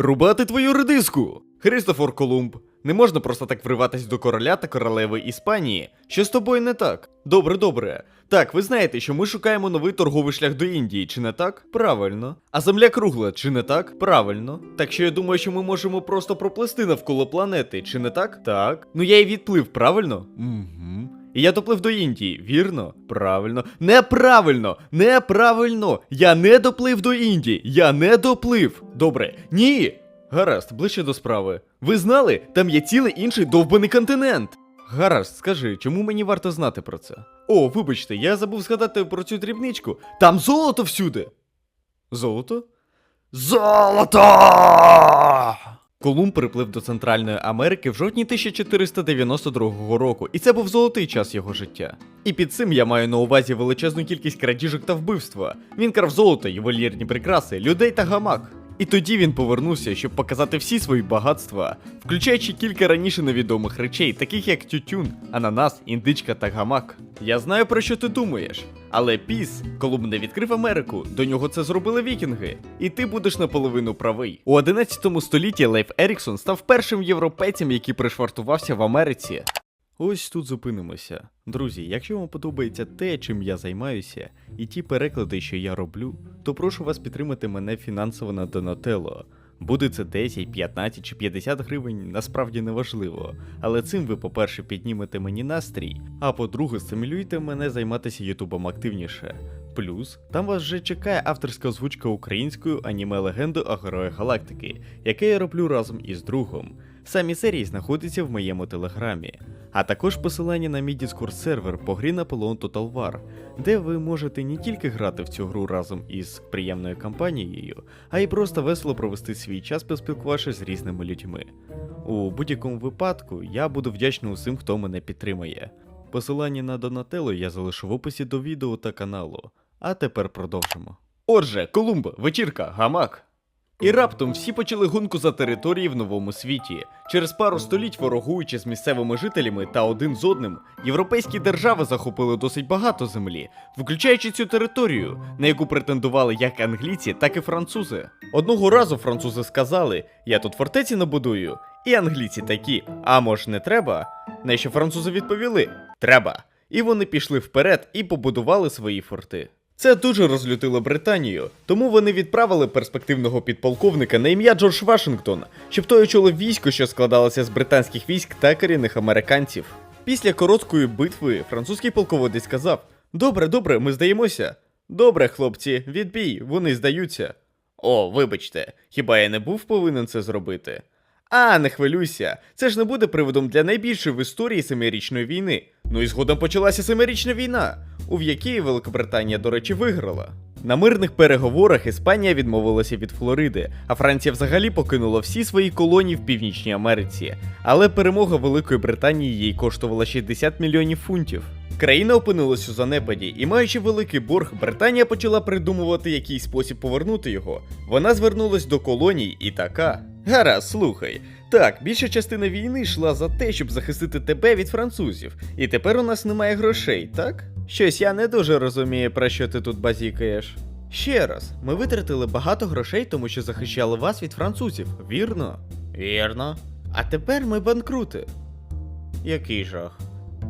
Рубати твою редиску! Христофор Колумб, не можна просто так вриватись до короля та королеви Іспанії. Що з тобою не так? Добре, добре. Так, ви знаєте, що ми шукаємо новий торговий шлях до Індії, чи не так? Правильно. А земля кругла, чи не так? Правильно. Так що я думаю, що ми можемо просто проплисти навколо планети, чи не так? Так. Ну я і відплив, правильно? Угу. І я доплив до Індії, вірно? Правильно. Неправильно! Неправильно! Я не доплив до Індії! Я не доплив! Добре, ні! Гаразд, ближче до справи. Ви знали, там є цілий інший довбаний континент. Гаразд, скажи, чому мені варто знати про це? О, вибачте, я забув згадати про цю дрібничку. Там золото всюди. Золото? Золото! Колумб приплив до Центральної Америки в жовтні 1492 року, і це був золотий час його життя. І під цим я маю на увазі величезну кількість крадіжок та вбивства. Він крав золото, ювелірні прикраси, людей та гамак. І тоді він повернувся, щоб показати всі свої багатства, включаючи кілька раніше невідомих речей, таких як тютюн, ананас, індичка та гамак. Я знаю про що ти думаєш. Але піс, Колумб не відкрив Америку, до нього це зробили вікінги. І ти будеш наполовину правий. У 11 столітті Лейф Еріксон став першим європейцем, який пришвартувався в Америці. Ось тут зупинимося. Друзі, якщо вам подобається те, чим я займаюся, і ті переклади, що я роблю, то прошу вас підтримати мене фінансово на Донателло. Буде це 10, 15 чи 50 гривень, насправді не важливо. Але цим ви, по-перше, піднімете мені настрій, а по-друге, стимулюєте мене займатися Ютубом активніше. Плюс там вас вже чекає авторська озвучка українською аніме легенду о Героях Галактики, яке я роблю разом із другом. Самі серії знаходяться в моєму телеграмі, а також посилання на мій Discord сервер по грі Napoleon Total War, де ви можете не тільки грати в цю гру разом із приємною компанією, а й просто весело провести свій час поспілкувавшись з різними людьми. У будь-якому випадку я буду вдячний усім, хто мене підтримає. Посилання на Донателло я залишу в описі до відео та каналу. А тепер продовжимо. Отже, Колумб, вечірка, гамак. І раптом всі почали гонку за території в новому світі. Через пару століть ворогуючи з місцевими жителями та один з одним, європейські держави захопили досить багато землі, включаючи цю територію, на яку претендували як англійці, так і французи. Одного разу французи сказали: Я тут фортеці набудую, і англійці такі, а може не треба? На що французи відповіли: Треба. І вони пішли вперед і побудували свої форти. Це дуже розлютило Британію, тому вони відправили перспективного підполковника на ім'я Джордж Вашингтон, щоб той очолив військо, що складалося з британських військ та корінних американців. Після короткої битви французький полководець сказав: Добре, добре, ми здаємося. Добре, хлопці, відбій, вони здаються. О, вибачте, хіба я не був повинен це зробити? А, не хвилюйся, це ж не буде приводом для найбільшої в історії семирічної війни. Ну і згодом почалася семирічна війна, у якій Великобританія, до речі, виграла. На мирних переговорах Іспанія відмовилася від Флориди, а Франція взагалі покинула всі свої колонії в Північній Америці. Але перемога Великої Британії їй коштувала 60 мільйонів фунтів. Країна опинилась у занепаді, і маючи великий борг, Британія почала придумувати якийсь спосіб повернути його. Вона звернулась до колоній і така. Гаразд, слухай. Так, більша частина війни йшла за те, щоб захистити тебе від французів, і тепер у нас немає грошей, так? Щось я не дуже розумію, про що ти тут базікаєш. Ще раз, ми витратили багато грошей, тому що захищали вас від французів, вірно? Вірно. А тепер ми банкрути. Який жах.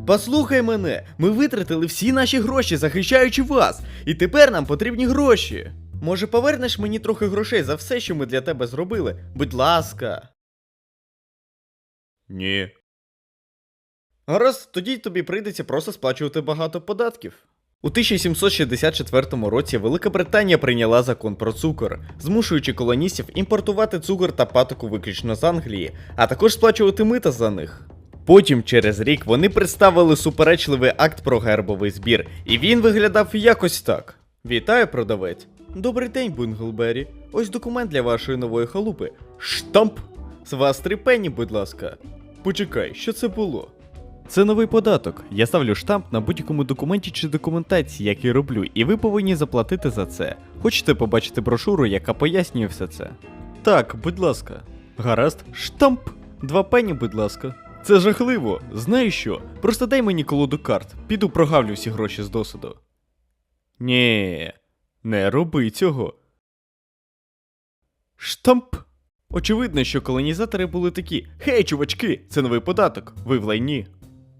Послухай мене, ми витратили всі наші гроші, захищаючи вас, і тепер нам потрібні гроші. Може, повернеш мені трохи грошей за все, що ми для тебе зробили? Будь ласка. Ні. Гаразд, тоді тобі прийдеться просто сплачувати багато податків. У 1764 році Велика Британія прийняла закон про цукор, змушуючи колоністів імпортувати цукор та патоку виключно з Англії, а також сплачувати мита за них. Потім, через рік, вони представили суперечливий акт про гербовий збір, і він виглядав якось так. Вітаю, продавець. Добрий день, Бунглбері. Ось документ для вашої нової халупи. Штамп! З вас три пені, будь ласка. Почекай, що це було? Це новий податок. Я ставлю штамп на будь-якому документі чи документації, який роблю, і ви повинні заплатити за це. Хочете побачити брошуру, яка пояснює все це? Так, будь ласка. Гаразд, штамп. Два пені, будь ласка. Це жахливо. Знаєш що? Просто дай мені колоду карт. Піду прогавлю всі гроші з досуду. Ні, не роби цього. Штамп. Очевидно, що колонізатори були такі: Хей, чувачки, це новий податок, ви в лайні.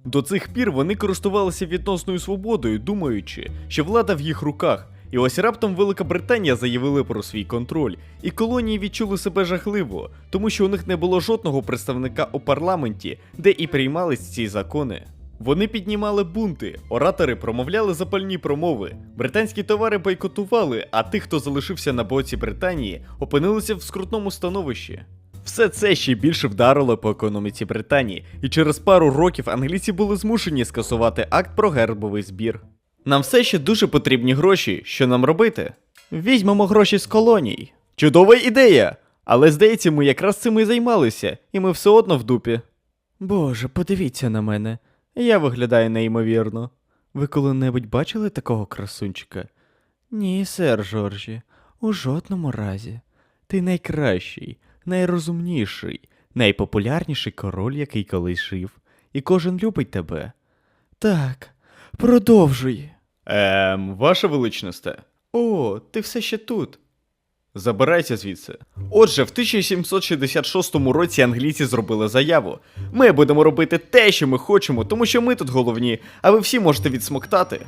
До цих пір вони користувалися відносною свободою, думаючи, що влада в їх руках. І ось раптом Велика Британія заявила про свій контроль, і колонії відчули себе жахливо, тому що у них не було жодного представника у парламенті, де і приймались ці закони. Вони піднімали бунти, оратори промовляли запальні промови, британські товари бойкотували, а тих, хто залишився на боці Британії, опинилися в скрутному становищі. Все це ще більше вдарило по економіці Британії, і через пару років англійці були змушені скасувати акт про гербовий збір. Нам все ще дуже потрібні гроші. Що нам робити? Візьмемо гроші з колоній. Чудова ідея! Але здається, ми якраз цим і займалися, і ми все одно в дупі. Боже, подивіться на мене. Я виглядаю неймовірно. Ви коли-небудь бачили такого красунчика? Ні, сер Жоржі, у жодному разі. Ти найкращий, найрозумніший, найпопулярніший король, який колись жив, і кожен любить тебе. Так, продовжуй. Ем, ваша величність. О, ти все ще тут. Забирайся звідси. Отже, в 1766 році англійці зробили заяву. Ми будемо робити те, що ми хочемо, тому що ми тут головні, а ви всі можете відсмоктати.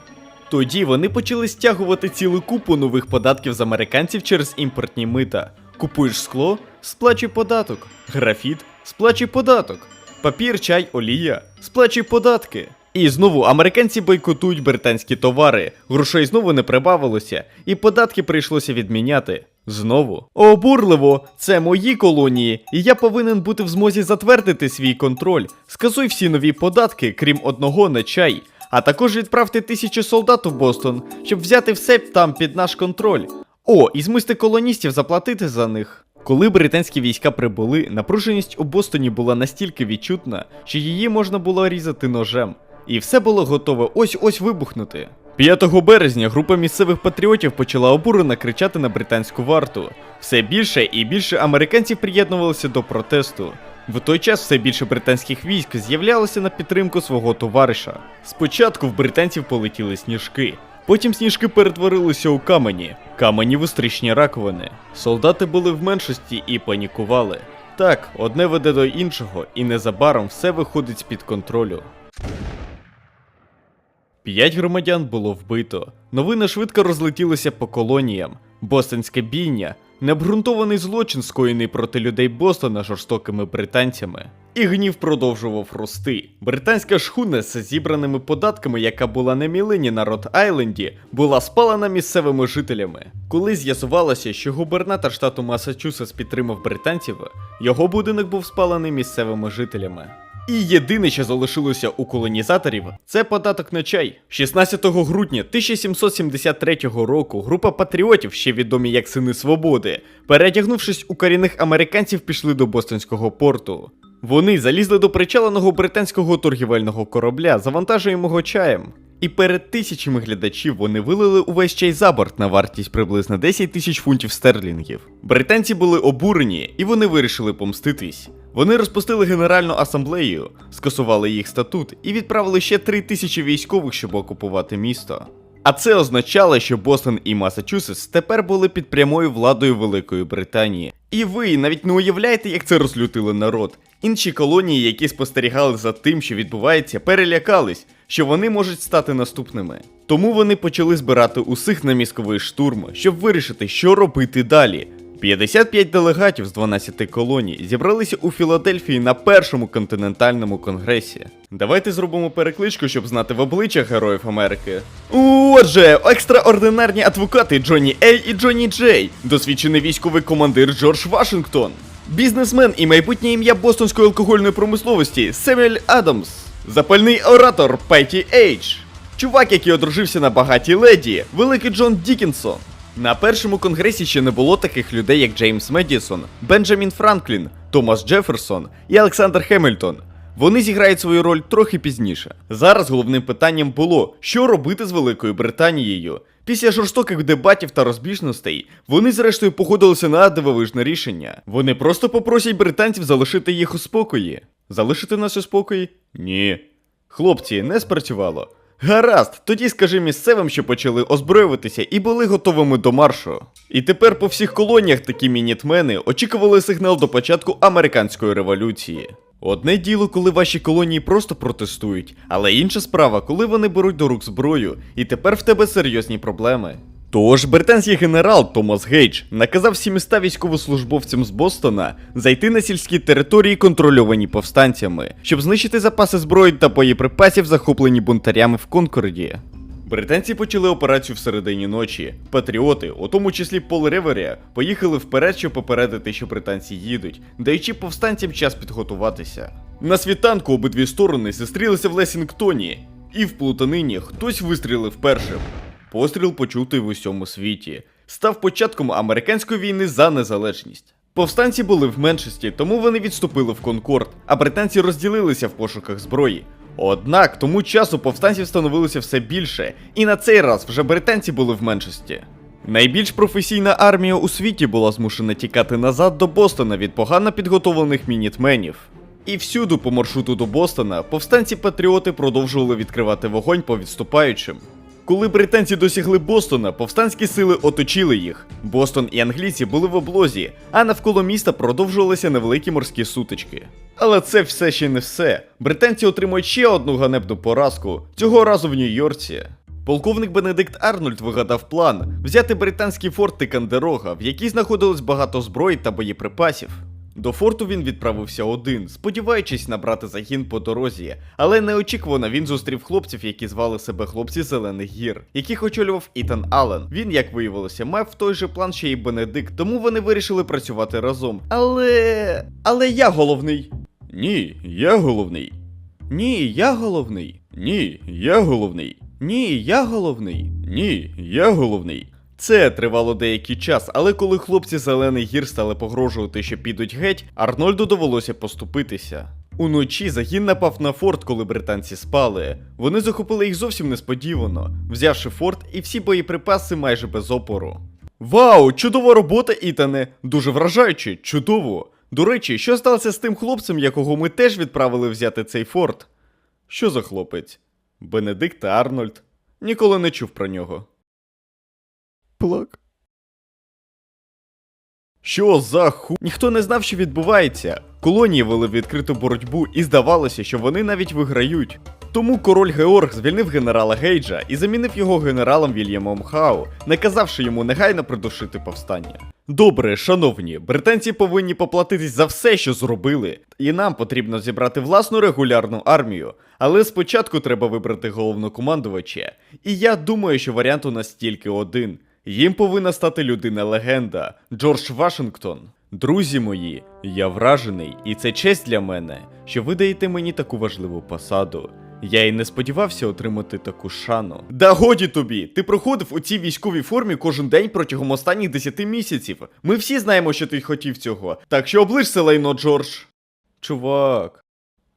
Тоді вони почали стягувати цілу купу нових податків з американців через імпортні мита. Купуєш скло, сплачуй податок. Графіт, сплачуй податок. Папір, чай, олія, сплачуй податки. І знову американці бойкотують британські товари, грошей знову не прибавилося, і податки прийшлося відміняти. Знову. Обурливо, це мої колонії, і я повинен бути в змозі затвердити свій контроль. Скасуй всі нові податки, крім одного на чай. А також відправте тисячу солдат у Бостон, щоб взяти все там під наш контроль. О, і змусьте колоністів заплатити за них. Коли британські війська прибули, напруженість у Бостоні була настільки відчутна, що її можна було різати ножем. І все було готове ось ось вибухнути. 5 березня група місцевих патріотів почала обурено кричати на британську варту. Все більше і більше американців приєднувалися до протесту. В той час все більше британських військ з'являлося на підтримку свого товариша. Спочатку в британців полетіли сніжки, потім сніжки перетворилися у камені, камені устрічні раковини. Солдати були в меншості і панікували. Так, одне веде до іншого, і незабаром все виходить з-під контролю. П'ять громадян було вбито. Новини швидко розлетілися по колоніям. Бостонське бійня, необґрунтований злочин, скоєний проти людей Бостона жорстокими британцями. І гнів продовжував рости. Британська шхуна з зібраними податками, яка була на мілині на Рот Айленді, була спалена місцевими жителями. Коли з'ясувалося, що губернатор штату Масачусетс підтримав британців, його будинок був спалений місцевими жителями. І єдине, що залишилося у колонізаторів, це податок на чай. 16 грудня 1773 року група патріотів, ще відомі як Сини Свободи, переодягнувшись у корінних американців, пішли до Бостонського порту. Вони залізли до причаленого британського торгівельного корабля, завантажуємого чаєм. І перед тисячами глядачів вони вилили увесь чай за борт на вартість приблизно 10 тисяч фунтів стерлінгів. Британці були обурені, і вони вирішили помститись. Вони розпустили Генеральну асамблею, скасували їх статут і відправили ще 3 тисячі військових, щоб окупувати місто. А це означало, що Бостон і Масачусетс тепер були під прямою владою Великої Британії. І ви навіть не уявляєте, як це розлютило народ. Інші колонії, які спостерігали за тим, що відбувається, перелякались, що вони можуть стати наступними. Тому вони почали збирати усіх на мізковий штурм, щоб вирішити, що робити далі. 55 делегатів з 12 колоній зібралися у Філадельфії на першому континентальному конгресі. Давайте зробимо перекличку, щоб знати в обличчя героїв Америки. Отже, екстраординарні адвокати Джонні Ей і Джонні Джей, досвідчений військовий командир Джордж Вашингтон, бізнесмен і майбутнє ім'я бостонської алкогольної промисловості Семюель Адамс, запальний оратор Петі Ейдж, чувак, який одружився на багатій леді, великий Джон Дікінсон. На першому конгресі ще не було таких людей, як Джеймс Медісон, Бенджамін Франклін, Томас Джеферсон і Олександр Хемільтон. Вони зіграють свою роль трохи пізніше. Зараз головним питанням було, що робити з Великою Британією. Після жорстоких дебатів та розбіжностей вони зрештою погодилися на дивовижне рішення. Вони просто попросять британців залишити їх у спокої. Залишити нас у спокої? Ні. Хлопці, не спрацювало. Гаразд, тоді скажи місцевим, що почали озброюватися і були готовими до маршу. І тепер по всіх колоніях такі мінітмени очікували сигнал до початку американської революції. Одне діло, коли ваші колонії просто протестують, але інша справа, коли вони беруть до рук зброю, і тепер в тебе серйозні проблеми. Тож британський генерал Томас Гейдж наказав 700 військовослужбовцям з Бостона зайти на сільські території, контрольовані повстанцями, щоб знищити запаси зброї та боєприпасів, захоплені бунтарями в Конкорді. Британці почали операцію всередині ночі. Патріоти, у тому числі Пол Реверія, поїхали вперед, щоб попередити, що британці їдуть, даючи повстанцям час підготуватися. На світанку обидві сторони зустрілися в Лесінгтоні, і в плутанині хтось вистрілив першим. Постріл почутий в усьому світі, став початком американської війни за незалежність. Повстанці були в меншості, тому вони відступили в Конкорд, а британці розділилися в пошуках зброї. Однак тому часу повстанців становилося все більше, і на цей раз вже британці були в меншості. Найбільш професійна армія у світі була змушена тікати назад до Бостона від погано підготовлених мінітменів. І всюду по маршруту до Бостона повстанці-патріоти продовжували відкривати вогонь по відступаючим. Коли британці досягли Бостона, повстанські сили оточили їх. Бостон і англійці були в облозі, а навколо міста продовжувалися невеликі морські сутички. Але це все ще не все. Британці отримують ще одну ганебну поразку, цього разу в Нью-Йорці. Полковник Бенедикт Арнольд вигадав план взяти британський форт Тикандерога, в якій знаходилось багато зброї та боєприпасів. До форту він відправився один, сподіваючись набрати загін по дорозі, але неочікувано він зустрів хлопців, які звали себе хлопці Зелених гір, яких очолював Ітан Аллен. Він, як виявилося, мав той же план, що й Бенедикт, тому вони вирішили працювати разом. Але. Але я головний. Ні, я головний. Ні, я головний. Ні, я головний. Ні, я головний. Ні, я головний. Це тривало деякий час, але коли хлопці зелених гір стали погрожувати, що підуть геть, Арнольду довелося поступитися. Уночі загін напав на форт, коли британці спали. Вони захопили їх зовсім несподівано, взявши форт і всі боєприпаси майже без опору. Вау, чудова робота, Ітане! Дуже вражаюче, чудово! До речі, що сталося з тим хлопцем, якого ми теж відправили взяти цей форт? Що за хлопець? Бенедикт Арнольд. Ніколи не чув про нього. Плак. Що за ху... Ніхто не знав, що відбувається. Колонії вели відкриту боротьбу, і здавалося, що вони навіть виграють. Тому король Георг звільнив генерала Гейджа і замінив його генералом Вільямом Хау, наказавши йому негайно придушити повстання. Добре, шановні, британці повинні поплатитись за все, що зробили, і нам потрібно зібрати власну регулярну армію. Але спочатку треба вибрати головнокомандувача. І я думаю, що варіант у нас тільки один. Їм повинна стати людина-легенда Джордж Вашингтон. Друзі мої, я вражений, і це честь для мене, що ви даєте мені таку важливу посаду. Я й не сподівався отримати таку шану. Да годі тобі! Ти проходив у цій військовій формі кожен день протягом останніх 10 місяців. Ми всі знаємо, що ти хотів цього. Так що оближся лайно, Джордж. Чувак,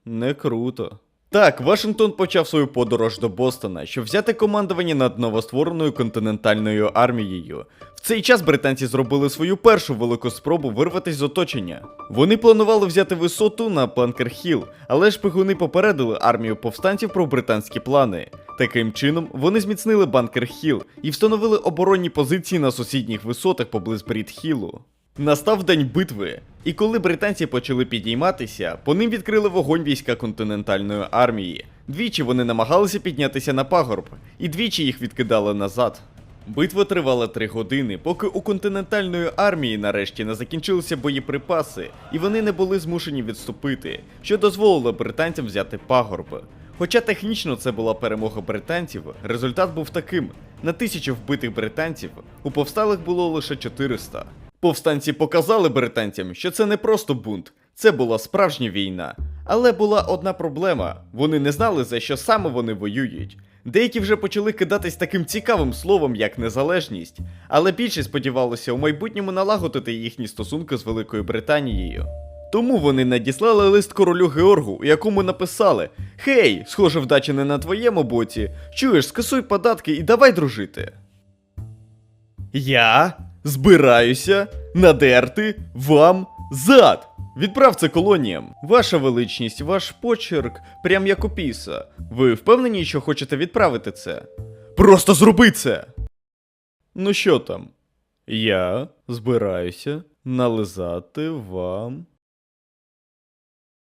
не круто. Так, Вашингтон почав свою подорож до Бостона, щоб взяти командування над новоствореною континентальною армією. В цей час британці зробили свою першу велику спробу вирватися з оточення. Вони планували взяти висоту на Планкер-Хіл, але шпигуни попередили армію повстанців про британські плани. Таким чином, вони зміцнили Банкер-Хіл і встановили оборонні позиції на сусідніх висотах поблизу Брід-Хілу. Настав день битви, і коли британці почали підійматися, по ним відкрили вогонь війська континентальної армії. Двічі вони намагалися піднятися на пагорб, і двічі їх відкидали назад. Битва тривала три години, поки у континентальної армії нарешті не закінчилися боєприпаси, і вони не були змушені відступити, що дозволило британцям взяти пагорб. Хоча технічно це була перемога британців, результат був таким: на тисячу вбитих британців у повсталих було лише 400. Повстанці показали британцям, що це не просто бунт, це була справжня війна. Але була одна проблема: вони не знали, за що саме вони воюють. Деякі вже почали кидатись таким цікавим словом, як незалежність, але більше сподівалося у майбутньому налагодити їхні стосунки з Великою Британією. Тому вони надіслали лист королю Георгу, у якому написали: Хей, схоже, вдача не на твоєму боці. Чуєш, скасуй податки і давай дружити. Я збираюся надерти вам зад. Відправ це колоніям. Ваша величність, ваш почерк, прям як у піса. Ви впевнені, що хочете відправити це? Просто зроби це! Ну що там? Я збираюся нализати вам.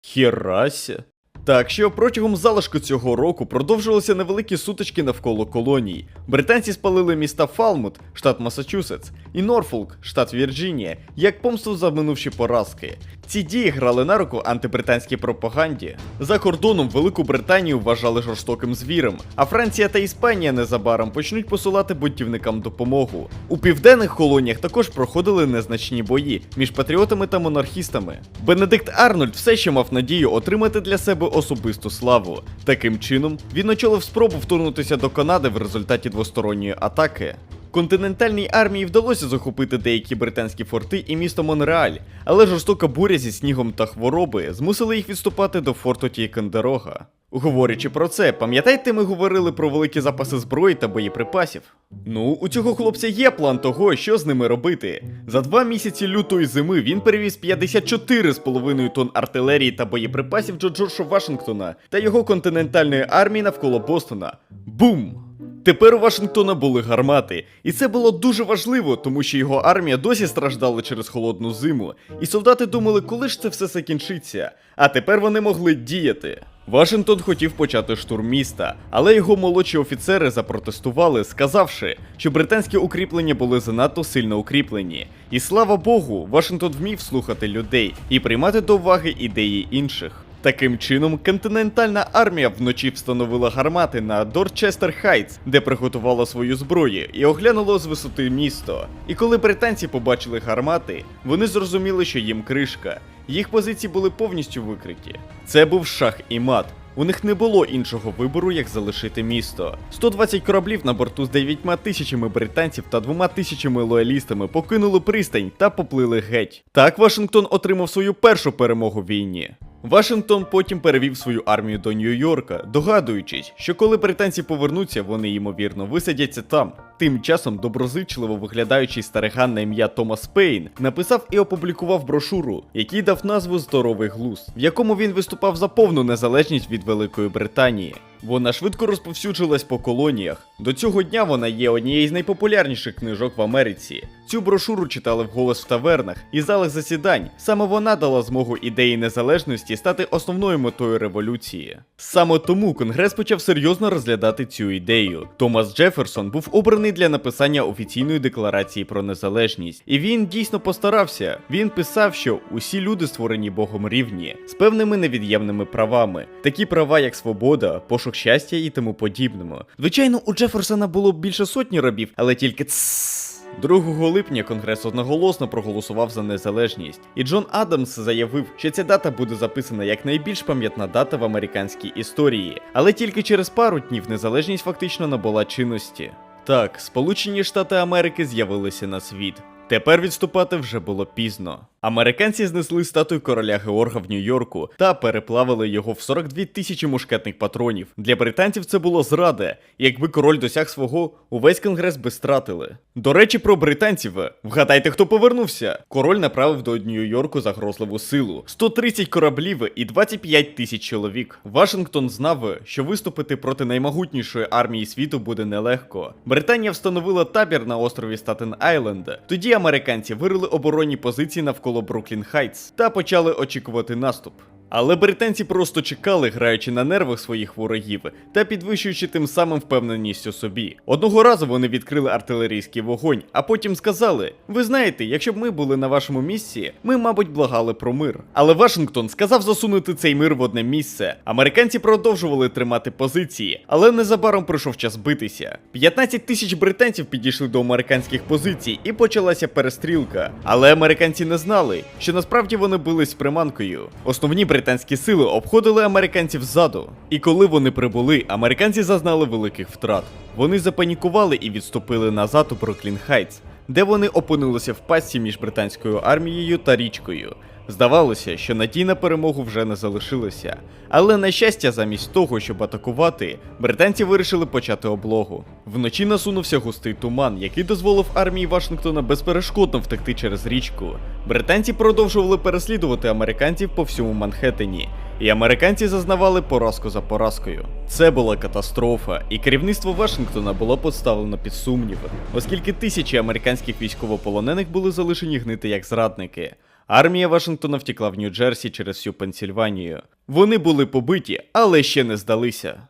Херася. Так що протягом залишку цього року продовжувалися невеликі сутички навколо колоній. Британці спалили міста Фалмут, штат Масачусетс, і Норфолк, штат Вірджинія, як помсту за минувші поразки. Ці дії грали на руку антибританській пропаганді. За кордоном Велику Британію вважали жорстоким звірем, а Франція та Іспанія незабаром почнуть посилати бунтівникам допомогу. У південних колоніях також проходили незначні бої між патріотами та монархістами. Бенедикт Арнольд все ще мав надію отримати для себе особисту славу. Таким чином, він очолив спробу вторгнутися до Канади в результаті двосторонньої атаки. Континентальній армії вдалося захопити деякі британські форти і місто Монреаль, але жорстока буря зі снігом та хвороби змусили їх відступати до форту Тікендерога. Говорячи про це, пам'ятаєте, ми говорили про великі запаси зброї та боєприпасів? Ну, у цього хлопця є план того, що з ними робити. За два місяці лютої зими він перевіз 54,5 тонн артилерії та боєприпасів до Джорджа Вашингтона та його континентальної армії навколо Бостона. Бум! Тепер у Вашингтона були гармати, і це було дуже важливо, тому що його армія досі страждала через холодну зиму, і солдати думали, коли ж це все закінчиться. А тепер вони могли діяти. Вашингтон хотів почати штурм міста, але його молодші офіцери запротестували, сказавши, що британські укріплення були занадто сильно укріплені. І слава Богу, Вашингтон вмів слухати людей і приймати до уваги ідеї інших. Таким чином, континентальна армія вночі встановила гармати на Дорчестер Хайтс, де приготувала свою зброю, і оглянула з висоти місто. І коли британці побачили гармати, вони зрозуміли, що їм кришка. Їх позиції були повністю викриті. Це був шах і мат. У них не було іншого вибору, як залишити місто. 120 кораблів на борту з 9 тисячами британців та 2 тисячами лоялістами покинули пристань та поплили геть. Так Вашингтон отримав свою першу перемогу в війні. Вашингтон потім перевів свою армію до Нью-Йорка, догадуючись, що коли британці повернуться, вони ймовірно висадяться там. Тим часом доброзичливо виглядаючий стариган на ім'я Томас Пейн написав і опублікував брошуру, який дав назву Здоровий глузд, в якому він виступав за повну незалежність від Великої Британії. Вона швидко розповсюджилась по колоніях. До цього дня вона є однією з найпопулярніших книжок в Америці. Цю брошуру читали вголос в тавернах і залах засідань. Саме вона дала змогу ідеї незалежності стати основною метою революції. Саме тому Конгрес почав серйозно розглядати цю ідею. Томас Джеферсон був обраний для написання офіційної декларації про незалежність, і він дійсно постарався. Він писав, що усі люди створені Богом рівні, з певними невід'ємними правами, такі права, як свобода, пошук щастя і тому подібному. Звичайно, у Джеферсона було більше сотні рабів, але тільки цс. 2 липня Конгрес одноголосно проголосував за незалежність, і Джон Адамс заявив, що ця дата буде записана як найбільш пам'ятна дата в американській історії. Але тільки через пару днів незалежність фактично набула чинності. Так, Сполучені Штати Америки з'явилися на світ. Тепер відступати вже було пізно. Американці знесли статую короля Георга в Нью-Йорку та переплавили його в 42 тисячі мушкетних патронів. Для британців це було зрада. Якби король досяг свого, увесь конгрес би стратили. До речі, про британців. Вгадайте, хто повернувся. Король направив до Нью-Йорку загрозливу силу: 130 кораблів і 25 тисяч чоловік. Вашингтон знав, що виступити проти наймогутнішої армії світу буде нелегко. Британія встановила табір на острові Статен Айленд. Тоді американці вирили оборонні позиції навколо Бруклін Хайтс та почали очікувати наступ. Але британці просто чекали, граючи на нервах своїх ворогів та підвищуючи тим самим впевненість у собі. Одного разу вони відкрили артилерійський вогонь, а потім сказали: Ви знаєте, якщо б ми були на вашому місці, ми, мабуть, благали про мир. Але Вашингтон сказав засунути цей мир в одне місце. Американці продовжували тримати позиції, але незабаром прийшов час битися. 15 тисяч британців підійшли до американських позицій і почалася перестрілка. Але американці не знали, що насправді вони бились з приманкою. Основні британські сили обходили американців ззаду. І коли вони прибули, американці зазнали великих втрат. Вони запанікували і відступили назад у Бруклін Хайтс, де вони опинилися в пастці між британською армією та річкою. Здавалося, що надій на перемогу вже не залишилося. Але на щастя, замість того, щоб атакувати, британці вирішили почати облогу. Вночі насунувся густий туман, який дозволив армії Вашингтона безперешкодно втекти через річку. Британці продовжували переслідувати американців по всьому Манхеттені, і американці зазнавали поразку за поразкою. Це була катастрофа, і керівництво Вашингтона було поставлено під сумнів, оскільки тисячі американських військовополонених були залишені гнити як зрадники. Армія Вашингтона втекла в Нью-Джерсі через всю Пенсільванію. Вони були побиті, але ще не здалися.